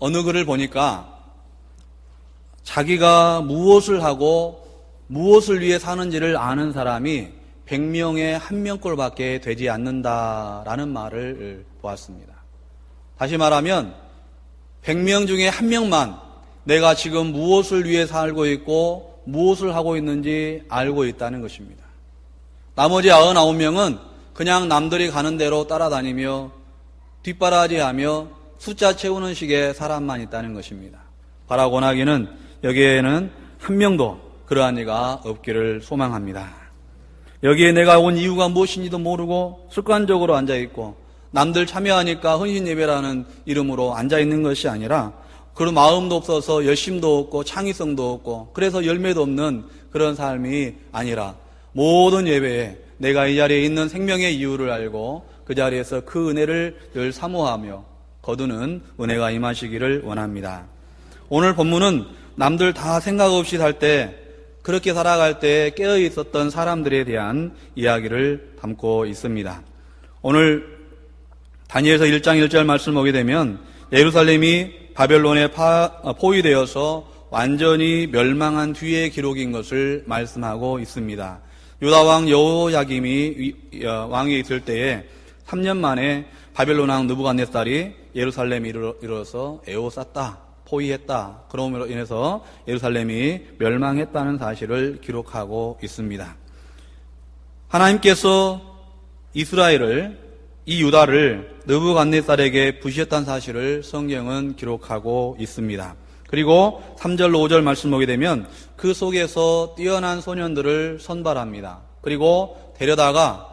어느 글을 보니까 자기가 무엇을 하고 무엇을 위해 사는지를 아는 사람이 100명에 한 명꼴밖에 되지 않는다라는 말을 보았습니다. 다시 말하면 100명 중에 한 명만 내가 지금 무엇을 위해 살고 있고 무엇을 하고 있는지 알고 있다는 것입니다. 나머지 99명은 그냥 남들이 가는 대로 따라다니며 뒷바라지하며 숫자 채우는 식의 사람만 있다는 것입니다. 바라고 나기는 여기에는 한 명도 그러한 이가 없기를 소망합니다. 여기에 내가 온 이유가 무엇인지도 모르고 습관적으로 앉아있고 남들 참여하니까 헌신 예배라는 이름으로 앉아있는 것이 아니라 그런 마음도 없어서 열심도 없고 창의성도 없고 그래서 열매도 없는 그런 삶이 아니라 모든 예배에 내가 이 자리에 있는 생명의 이유를 알고 그 자리에서 그 은혜를 늘 사모하며 거두는 은혜가 임하시기를 원합니다. 오늘 본문은 남들 다 생각 없이 살 때 그렇게 살아갈 때 깨어 있었던 사람들에 대한 이야기를 담고 있습니다. 오늘 다니엘서 1장 1절 말씀 보게 되면 예루살렘이 바벨론에 포위되어서 완전히 멸망한 뒤의 기록인 것을 말씀하고 있습니다. 유다 왕 여호야김이 어, 왕이 있을 때에 3년 만에 바벨론 왕 느부갓네살이 예루살렘에 이르러서 에워쌌다. 포위했다. 그러므로 인해서 예루살렘이 멸망했다는 사실을 기록하고 있습니다. 하나님께서 이스라엘을 이 유다를 느부갓네살에게 부시했다는 사실을 성경은 기록하고 있습니다. 그리고 3절 5절 말씀 보게 되면 그 속에서 뛰어난 소년들을 선발합니다. 그리고 데려다가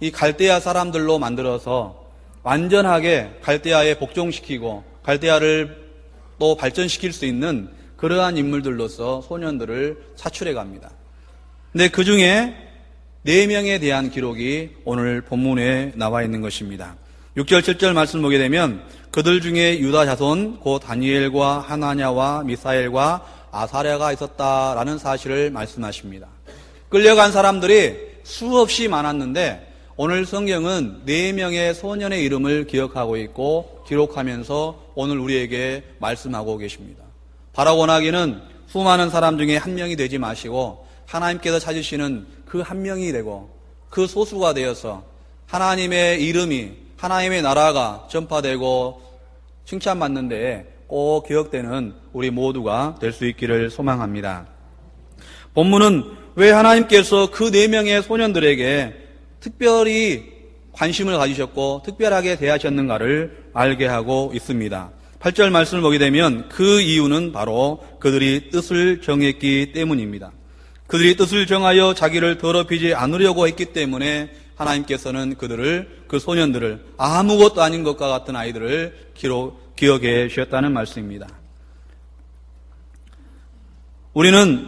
이 갈대아 사람들로 만들어서 완전하게 갈대아에 복종시키고 갈대아를 또 발전시킬 수 있는 그러한 인물들로서 소년들을 차출해 갑니다. 근데 그 중에 네 명에 대한 기록이 오늘 본문에 나와 있는 것입니다. 6절 7절 말씀 보게 되면 그들 중에 유다 자손 곧 다니엘과 하나냐와 미사엘과 아사랴가 있었다라는 사실을 말씀하십니다. 끌려간 사람들이 수없이 많았는데 오늘 성경은 네 명의 소년의 이름을 기억하고 있고 기록하면서 오늘 우리에게 말씀하고 계십니다. 바라고나기는 수많은 사람 중에 한 명이 되지 마시고 하나님께서 찾으시는 그 한 명이 되고 그 소수가 되어서 하나님의 이름이 하나님의 나라가 전파되고 칭찬받는데 꼭 기억되는 우리 모두가 될 수 있기를 소망합니다. 본문은 왜 하나님께서 그 네 명의 소년들에게 특별히 관심을 가지셨고 특별하게 대하셨는가를 알게 하고 있습니다. 8절 말씀을 보게 되면 그 이유는 바로 그들이 뜻을 정했기 때문입니다. 그들이 뜻을 정하여 자기를 더럽히지 않으려고 했기 때문에 하나님께서는 그들을 그 소년들을 아무것도 아닌 것과 같은 아이들을 기록, 기억해 주셨다는 말씀입니다. 우리는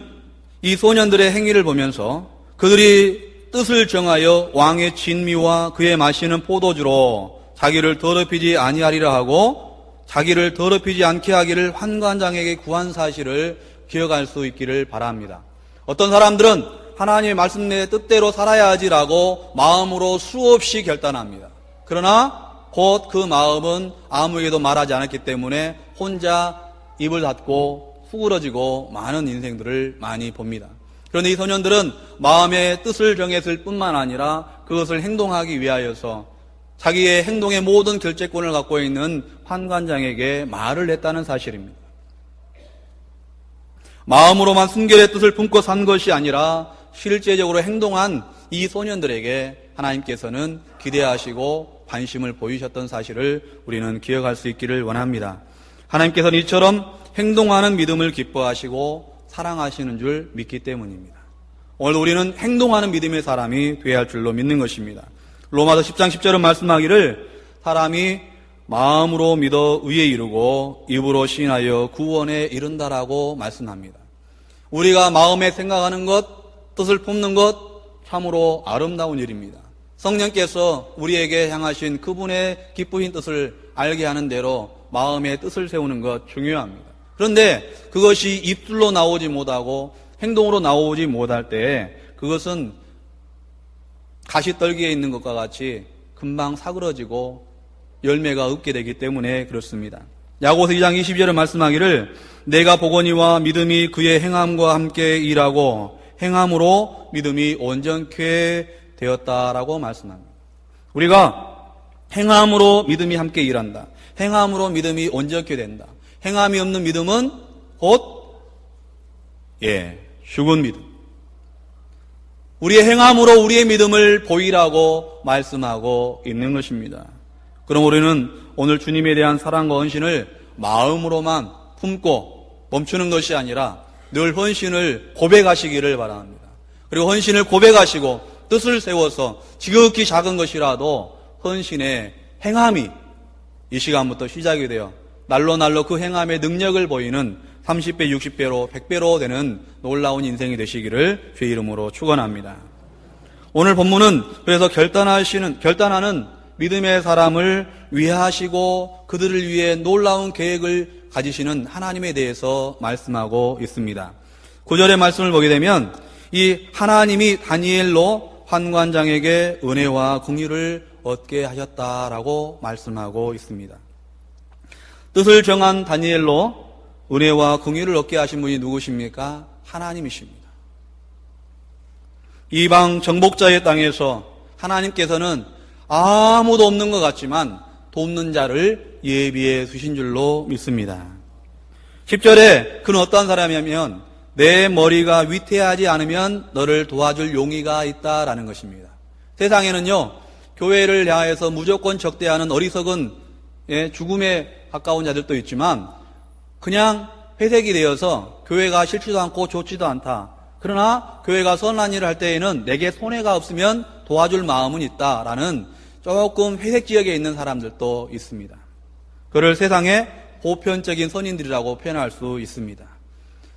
이 소년들의 행위를 보면서 그들이 뜻을 정하여 왕의 진미와 그의 마시는 포도주로 자기를 더럽히지 아니하리라 하고 자기를 더럽히지 않게 하기를 환관장에게 구한 사실을 기억할 수 있기를 바랍니다. 어떤 사람들은 하나님의 말씀 내 뜻대로 살아야 하지라고 마음으로 수없이 결단합니다. 그러나 곧 그 마음은 아무에게도 말하지 않았기 때문에 혼자 입을 닫고 후그러지고 많은 인생들을 많이 봅니다. 그런데 이 소년들은 마음의 뜻을 정했을 뿐만 아니라 그것을 행동하기 위하여서 자기의 행동의 모든 결재권을 갖고 있는 판관장에게 말을 했다는 사실입니다. 마음으로만 순결의 뜻을 품고 산 것이 아니라 실제적으로 행동한 이 소년들에게 하나님께서는 기대하시고 관심을 보이셨던 사실을 우리는 기억할 수 있기를 원합니다. 하나님께서는 이처럼 행동하는 믿음을 기뻐하시고 사랑하시는 줄 믿기 때문입니다. 오늘 우리는 행동하는 믿음의 사람이 되어야 할 줄로 믿는 것입니다. 로마서 10장 10절은 말씀하기를 사람이 마음으로 믿어 의에 이르고 입으로 시인하여 구원에 이른다라고 말씀합니다. 우리가 마음에 생각하는 것, 뜻을 품는 것 참으로 아름다운 일입니다. 성령께서 우리에게 향하신 그분의 기쁘신 뜻을 알게 하는 대로 마음의 뜻을 세우는 것 중요합니다. 그런데 그것이 입술로 나오지 못하고 행동으로 나오지 못할 때 그것은 가시떨기에 있는 것과 같이 금방 사그러지고 열매가 없게 되기 때문에 그렇습니다. 야고서 2장 22절에 말씀하기를 내가 보거니와 믿음이 그의 행함과 함께 일하고 행함으로 믿음이 온전케 되었다라고 말씀합니다. 우리가 행함으로 믿음이 함께 일한다. 행함으로 믿음이 온전케 된다. 행함이 없는 믿음은 곧 예, 죽은 믿음. 우리의 행함으로 우리의 믿음을 보이라고 말씀하고 있는 것입니다. 그럼 우리는 오늘 주님에 대한 사랑과 헌신을 마음으로만 품고 멈추는 것이 아니라 늘 헌신을 고백하시기를 바랍니다. 그리고 헌신을 고백하시고 뜻을 세워서 지극히 작은 것이라도 헌신의 행함이 이 시간부터 시작이 되어 날로 날로 그 행함의 능력을 보이는 30배, 60배로, 100배로 되는 놀라운 인생이 되시기를 주의 이름으로 축원합니다. 오늘 본문은 그래서 결단하시는 결단하는 믿음의 사람을 위하시고 그들을 위해 놀라운 계획을 가지시는 하나님에 대해서 말씀하고 있습니다. 9절의 말씀을 보게 되면 이 하나님이 다니엘로 환관장에게 은혜와 궁유를 얻게 하셨다라고 말씀하고 있습니다. 뜻을 정한 다니엘로 은혜와 궁유를 얻게 하신 분이 누구십니까? 하나님이십니다. 이방 정복자의 땅에서 하나님께서는 아무도 없는 것 같지만 돕는 자를 예비해 두신 줄로 믿습니다. 10절에 그는 어떠한 사람이냐면 내 머리가 위태하지 않으면 너를 도와줄 용의가 있다라는 것입니다. 세상에는요, 교회를 향해서 무조건 적대하는 어리석은 예, 죽음에 가까운 자들도 있지만 그냥 회색이 되어서 교회가 싫지도 않고 좋지도 않다. 그러나 교회가 선한 일을 할 때에는 내게 손해가 없으면 도와줄 마음은 있다라는 조금 회색 지역에 있는 사람들도 있습니다. 그를 세상의 보편적인 선인들이라고 표현할 수 있습니다.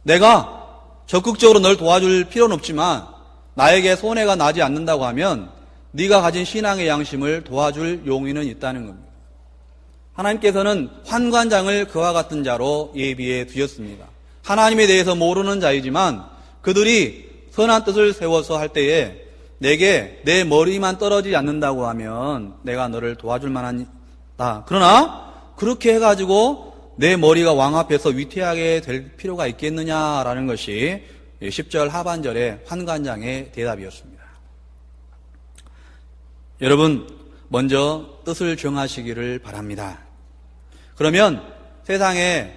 내가 적극적으로 널 도와줄 필요는 없지만 나에게 손해가 나지 않는다고 하면 네가 가진 신앙의 양심을 도와줄 용의는 있다는 겁니다. 하나님께서는 환관장을 그와 같은 자로 예비해 두셨습니다. 하나님에 대해서 모르는 자이지만 그들이 선한 뜻을 세워서 할 때에 내게 내 머리만 떨어지지 않는다고 하면 내가 너를 도와줄 만하다. 그러나 그렇게 해가지고 내 머리가 왕 앞에서 위태하게 될 필요가 있겠느냐라는 것이 10절 하반절의 환관장의 대답이었습니다. 여러분, 먼저 뜻을 정하시기를 바랍니다. 그러면 세상에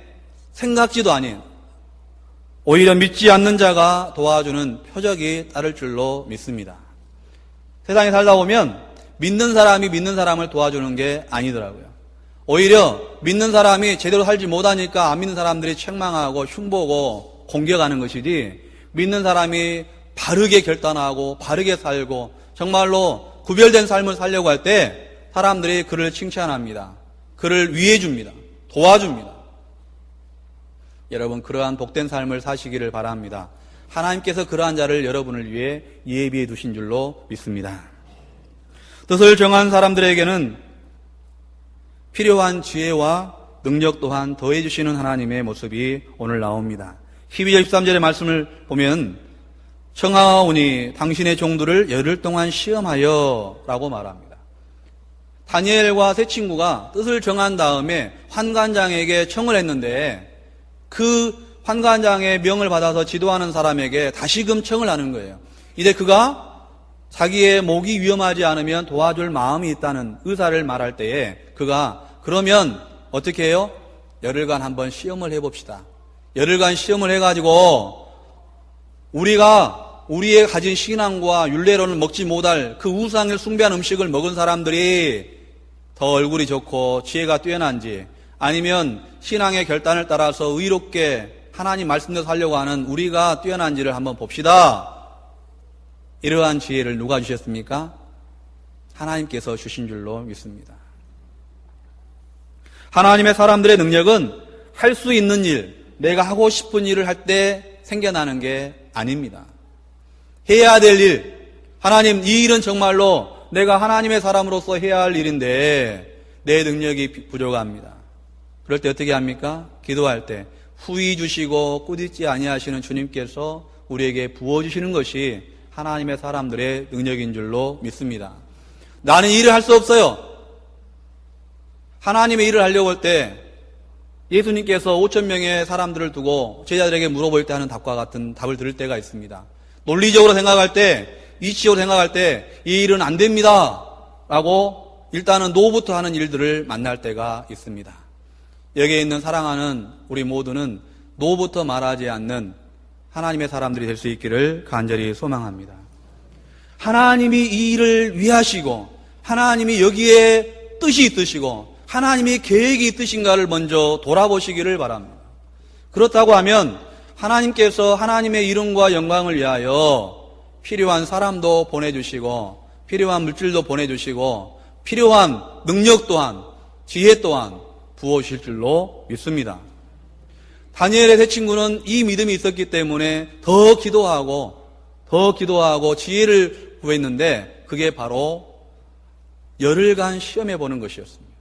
생각지도 아닌 오히려 믿지 않는 자가 도와주는 표적이 따를 줄로 믿습니다. 세상에 살다 보면 믿는 사람이 믿는 사람을 도와주는 게 아니더라고요. 오히려 믿는 사람이 제대로 살지 못하니까 안 믿는 사람들이 책망하고 흉보고 공격하는 것이지 믿는 사람이 바르게 결단하고 바르게 살고 정말로 구별된 삶을 살려고 할 때 사람들이 그를 칭찬합니다. 그를 위해 줍니다. 도와줍니다. 여러분 그러한 복된 삶을 사시기를 바랍니다. 하나님께서 그러한 자를 여러분을 위해 예비해 두신 줄로 믿습니다. 뜻을 정한 사람들에게는 필요한 지혜와 능력 또한 더해 주시는 하나님의 모습이 오늘 나옵니다. 12절 13절의 말씀을 보면 청하오니 당신의 종들을 열흘 동안 시험하여 라고 말합니다. 다니엘과 세 친구가 뜻을 정한 다음에 환관장에게 청을 했는데 그 환관장의 명을 받아서 지도하는 사람에게 다시금 청을 하는 거예요. 이제 그가 자기의 목이 위험하지 않으면 도와줄 마음이 있다는 의사를 말할 때에 그가 그러면 어떻게 해요? 열흘간 한번 시험을 해봅시다. 열흘간 시험을 해가지고 우리가 우리의 가진 신앙과 윤례로는 먹지 못할 그 우상을 숭배한 음식을 먹은 사람들이 더 얼굴이 좋고 지혜가 뛰어난지 아니면 신앙의 결단을 따라서 의롭게 하나님 말씀대로 살려고 하는 우리가 뛰어난지를 한번 봅시다. 이러한 지혜를 누가 주셨습니까? 하나님께서 주신 줄로 믿습니다. 하나님의 사람들의 능력은 할 수 있는 일, 내가 하고 싶은 일을 할 때 생겨나는 게 아닙니다. 해야 될 일, 하나님 이 일은 정말로 내가 하나님의 사람으로서 해야 할 일인데 내 능력이 부족합니다. 그럴 때 어떻게 합니까? 기도할 때 후이 주시고 꾸짖지 아니하시는 주님께서 우리에게 부어 주시는 것이 하나님의 사람들의 능력인 줄로 믿습니다. 나는 일을 할 수 없어요. 하나님의 일을 하려고 할 때 예수님께서 5천 명의 사람들을 두고 제자들에게 물어볼 때 하는 답과 같은 답을 들을 때가 있습니다. 논리적으로 생각할 때, 이치적으로 생각할 때 이 일은 안 됩니다. 라고 일단은 노부터 하는 일들을 만날 때가 있습니다. 여기에 있는 사랑하는 우리 모두는 노부터 말하지 않는 하나님의 사람들이 될 수 있기를 간절히 소망합니다. 하나님이 이 일을 위하시고 하나님이 여기에 뜻이 있으시고 하나님이 계획이 있으신가를 먼저 돌아보시기를 바랍니다. 그렇다고 하면 하나님께서 하나님의 이름과 영광을 위하여 필요한 사람도 보내주시고 필요한 물질도 보내주시고 필요한 능력 또한 지혜 또한 부어주실 줄로 믿습니다. 다니엘의 세 친구는 이 믿음이 있었기 때문에 더 기도하고 더 기도하고 지혜를 구했는데 그게 바로 열흘간 시험해 보는 것이었습니다.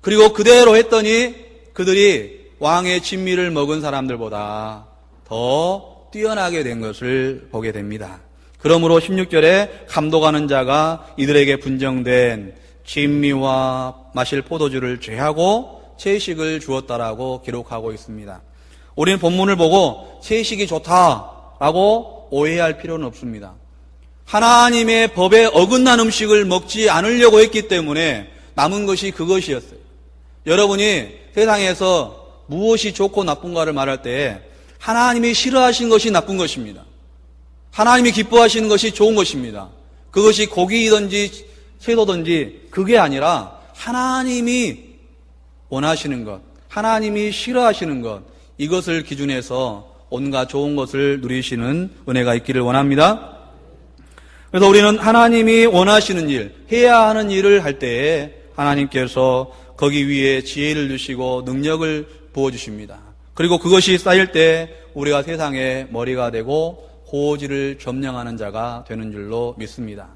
그리고 그대로 했더니 그들이 왕의 진미를 먹은 사람들보다 더 뛰어나게 된 것을 보게 됩니다. 그러므로 16절에 감독하는 자가 이들에게 분정된 진미와 마실 포도주를 죄하고 채식을 주었다라고 기록하고 있습니다. 우리는 본문을 보고 채식이 좋다라고 오해할 필요는 없습니다. 하나님의 법에 어긋난 음식을 먹지 않으려고 했기 때문에 남은 것이 그것이었어요. 여러분이 세상에서 무엇이 좋고 나쁜가를 말할 때 하나님이 싫어하신 것이 나쁜 것입니다. 하나님이 기뻐하시는 것이 좋은 것입니다. 그것이 고기이든지 채소든지 그게 아니라 하나님이 원하시는 것, 하나님이 싫어하시는 것, 이것을 기준해서 온갖 좋은 것을 누리시는 은혜가 있기를 원합니다. 그래서 우리는 하나님이 원하시는 일, 해야 하는 일을 할 때에 하나님께서 거기 위에 지혜를 주시고 능력을 부어주십니다. 그리고 그것이 쌓일 때 우리가 세상의 머리가 되고 고지를 점령하는 자가 되는 줄로 믿습니다.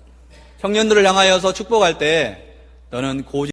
청년들을 향하여서 축복할 때 너는 고지